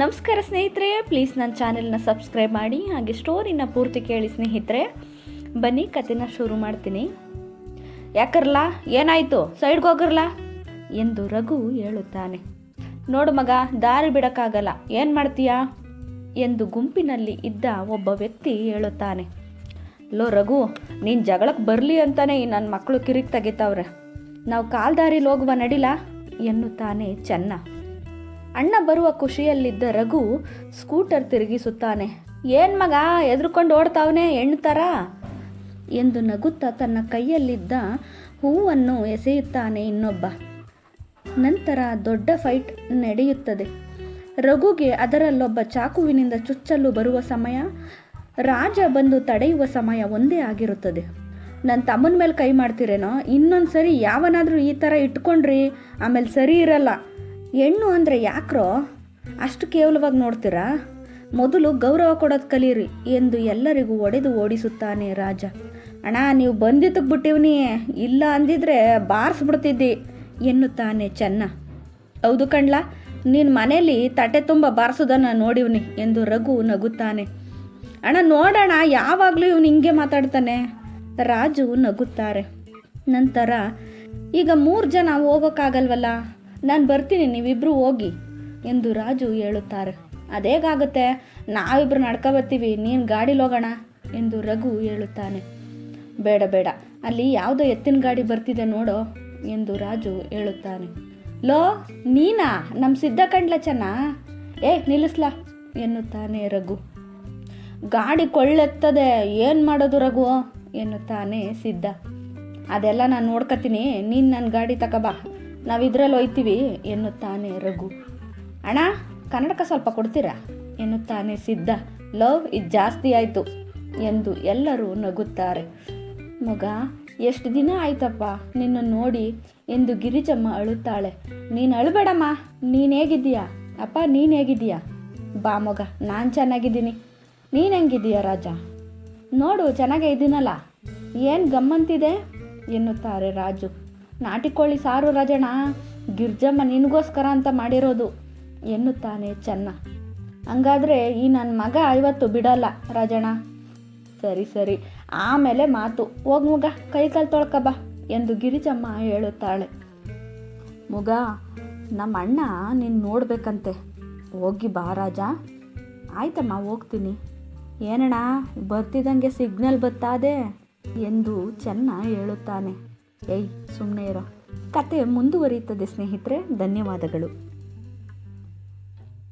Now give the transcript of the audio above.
ನಮಸ್ಕಾರ ಸ್ನೇಹಿತರೆ ಪ್ಲೀಸ್ ನನ್ನ ಚಾನೆಲ್ನ ಸಬ್ಸ್ಕ್ರೈಬ್ ಮಾಡಿ, ಹಾಗೆ ಸ್ಟೋರಿನ ಪೂರ್ತಿ ಕೇಳಿ ಸ್ನೇಹಿತರೆ. ಬನ್ನಿ ಕತೆನ ಶುರು ಮಾಡ್ತೀನಿ. ಯಾಕರ್ಲ, ಏನಾಯಿತು? ಸೈಡ್ಗೆ ಹೋಗಿರ್ಲ? ಎಂದು ರಘು ಹೇಳುತ್ತಾನೆ. ನೋಡು ಮಗ, ದಾರಿ ಬಿಡೋಕ್ಕಾಗಲ್ಲ, ಏನು ಮಾಡ್ತೀಯಾ? ಎಂದು ಗುಂಪಿನಲ್ಲಿ ಇದ್ದ ಒಬ್ಬ ವ್ಯಕ್ತಿ ಹೇಳುತ್ತಾನೆ. ಲೋ ರಘು, ನೀನು ಜಗಳಕ್ಕೆ ಬರಲಿ ಅಂತಾನೆ ಈ ನನ್ನ ಮಕ್ಕಳು ಕಿರಿಕ್ ತೆಗಿತಾವ್ರೆ. ನಾವು ಕಾಲ್ದಾರಿಲಿ ಹೋಗುವ ನಡಿಲ? ಎನ್ನುತ್ತಾನೆ ಚೆನ್ನ. ಅಣ್ಣ ಬರುವ ಖುಷಿಯಲ್ಲಿದ್ದ ರಘು ಸ್ಕೂಟರ್ ತಿರುಗಿಸುತ್ತಾನೆ. ಏನ್ ಮಗ, ಎದ್ರುಕೊಂಡು ಓಡ್ತಾವನೆ ತರ? ಎಂದು ನಗುತ್ತಾ ತನ್ನ ಕೈಯಲ್ಲಿದ್ದ ಹೂವನ್ನು ಎಸೆಯುತ್ತಾನೆ ಇನ್ನೊಬ್ಬ. ನಂತರ ದೊಡ್ಡ ಫೈಟ್ ನಡೆಯುತ್ತದೆ. ರಘುಗೆ ಅದರಲ್ಲೊಬ್ಬ ಚಾಕುವಿನಿಂದ ಚುಚ್ಚಲು ಬರುವ ಸಮಯ, ರಾಜ ಬಂದು ತಡೆಯುವ ಸಮಯ ಒಂದೇ ಆಗಿರುತ್ತದೆ. ನನ್ನ ತಮ್ಮನ ಮೇಲೆ ಕೈ ಮಾಡ್ತಿರೇನೋ? ಇನ್ನೊಂದು ಸರಿ ಯಾವನಾದರೂ ಈ ಥರ ಇಟ್ಕೊಂಡ್ರಿ. ಆಮೇಲೆ ಸರಿ ಇರಲ್ಲ. ಹೆಣ್ಣು ಅಂದರೆ ಯಾಕ್ರೋ? ಅಷ್ಟು ಕೇವಲವಾಗಿ ನೋಡ್ತೀರಾ? ಮೊದಲು ಗೌರವ ಕೊಡೋದು ಕಲೀರಿ ಎಂದು ಎಲ್ಲರಿಗೂ ಒಡೆದು ಓಡಿಸುತ್ತಾನೆ ರಾಜ. ಅಣ್ಣ, ನೀವು ಬಂದಿದ್ದಕ್ಕೆ ಬಿಟ್ಟಿವ್ನಿ. ಇಲ್ಲ ಅಂದಿದ್ರೆ ಬಾರಿಸ್ಬಿಡ್ತಿದ್ದಿ ಎನ್ನುತ್ತಾನೆ ಚೆನ್ನ. ಹೌದು ಕಣ್ಲ, ನೀನು ಮನೇಲಿ ತಟ್ಟೆ ತುಂಬ ಬಾರಿಸೋದನ್ನು ನೋಡಿವ್ನಿ ಎಂದು ರಘು ನಗುತ್ತಾನೆ. ಅಣ್ಣ ನೋಡೋಣ ಯಾವಾಗಲೂ ಇವನು ಹಿಂಗೆ ಮಾತಾಡ್ತಾನೆ. ರಾಜು ನಗುತ್ತಾರೆ. ನಂತರ, ಈಗ ಮೂರು ಜನ ಹೋಗೋಕ್ಕಾಗಲ್ವಲ್ಲ? ನಾನು ಬರ್ತೀನಿ ನೀವಿಬ್ಬರು ಹೋಗಿ ಎಂದು ರಾಜು ಹೇಳುತ್ತಾರೆ. ಅದೇಗಾಗುತ್ತೆ? ನಾವಿಬ್ರು ನಡ್ಕೊ ಬರ್ತೀವಿ, ನೀನು ಗಾಡಿಲಿ ಹೋಗೋಣ ಎಂದು ರಘು ಹೇಳುತ್ತಾನೆ. ಬೇಡ ಬೇಡ, ಅಲ್ಲಿ ಯಾವುದೋ ಎತ್ತಿನ ಗಾಡಿ ಬರ್ತಿದೆ ನೋಡೋ ಎಂದು ರಾಜು ಹೇಳುತ್ತಾನೆ. ಲೋ, ನೀನಾ? ನಮ್ಮ ಸಿದ್ಧ ಕಂಡ್ಲ ಚೆನ್ನ ಏ, ನಿಲ್ಲಿಸ್ಲಾ ಎನ್ನುತ್ತಾನೆ ರಘು. ಗಾಡಿ ಕೊಳ್ಳೆತ್ತದೆ, ಏನು ಮಾಡೋದು ರಘು? ಎನ್ನುತ್ತಾನೆ ಸಿದ್ಧ. ಅದೆಲ್ಲ ನಾನು ನೋಡ್ಕೊತೀನಿ ನೀನು ನನ್ನ ಗಾಡಿ ತಕಬಾ ನಾವು ಇದರಲ್ಲಿ ಒಯ್ತೀವಿ ಎನ್ನುತ್ತಾನೆ ರಘು. ಅಣ್ಣ, ಕನ್ನಡಕ ಸ್ವಲ್ಪ ಕೊಡ್ತೀರಾ? ಎನ್ನುತ್ತಾನೆ ಸಿದ್ಧ. ಲವ್ ಇದು ಜಾಸ್ತಿ ಆಯಿತು ಎಂದು ಎಲ್ಲರೂ ನಗುತ್ತಾರೆ. ಮಗ, ಎಷ್ಟು ದಿನ ಆಯ್ತಪ್ಪ ನಿನ್ನ ನೋಡಿ ಎಂದು ಗಿರಿಜಮ್ಮ ಅಳುತ್ತಾಳೆ. ನೀನು ಅಳಬೇಡಮ್ಮ, ನೀನು ಹೇಗಿದ್ದೀಯಾ? ಅಪ್ಪ, ನೀನು ಹೇಗಿದ್ದೀಯಾ? ಬಾ ಮಗ, ನಾನು ಚೆನ್ನಾಗಿದ್ದೀನಿ. ನೀನು ಹೆಂಗಿದ್ದೀಯ ರಾಜ? ನೋಡು, ಚೆನ್ನಾಗೇ ಇದ್ದೀನಲ್ಲ ಏನು ಗಮ್ಮಂತಿದೆ? ಎನ್ನುತ್ತಾರೆ ರಾಜು. ನಾಟಿಕೋಳಿ ಸಾರು ರಜಣ ಗಿರ್ಜಮ್ಮ ನಿನಗೋಸ್ಕರ ಅಂತ ಮಾಡಿರೋದು, ಎನ್ನುತ್ತಾನೆ ಚೆನ್ನ. ಹಂಗಾದ್ರೆ ಈ ನನ್ನ ಮಗ ಇವತ್ತು ಬಿಡಲ್ಲ ರಾಜಣ್ಣ. ಸರಿ ಸರಿ, ಆಮೇಲೆ ಮಾತು. ಹೋಗ್ ಮುಗ, ಕೈ ಕಾಲು ತೊಳ್ಕ ಬಾ ಎಂದು ಗಿರಿಜಮ್ಮ ಹೇಳುತ್ತಾಳೆ. ಮುಗ, ನಮ್ಮ ಅಣ್ಣ ನೀನು ನೋಡ್ಬೇಕಂತೆ. ಹೋಗಿ ಬಾ ರಾಜ. ಆಯ್ತಮ್ಮ, ಹೋಗ್ತೀನಿ. ಏನಣ್ಣ, ಬರ್ತಿದ್ದಂಗೆ ಸಿಗ್ನಲ್ ಬತ್ತಾದೆ ಎಂದು ಚೆನ್ನ ಹೇಳುತ್ತಾನೆ. ಏಯ್ ಸುಮ್ಮನೆ ಇರೋ. ಕತೆ ಮುಂದುವರಿಯುತ್ತದೆ ಸ್ನೇಹಿತರೆ ಧನ್ಯವಾದಗಳು.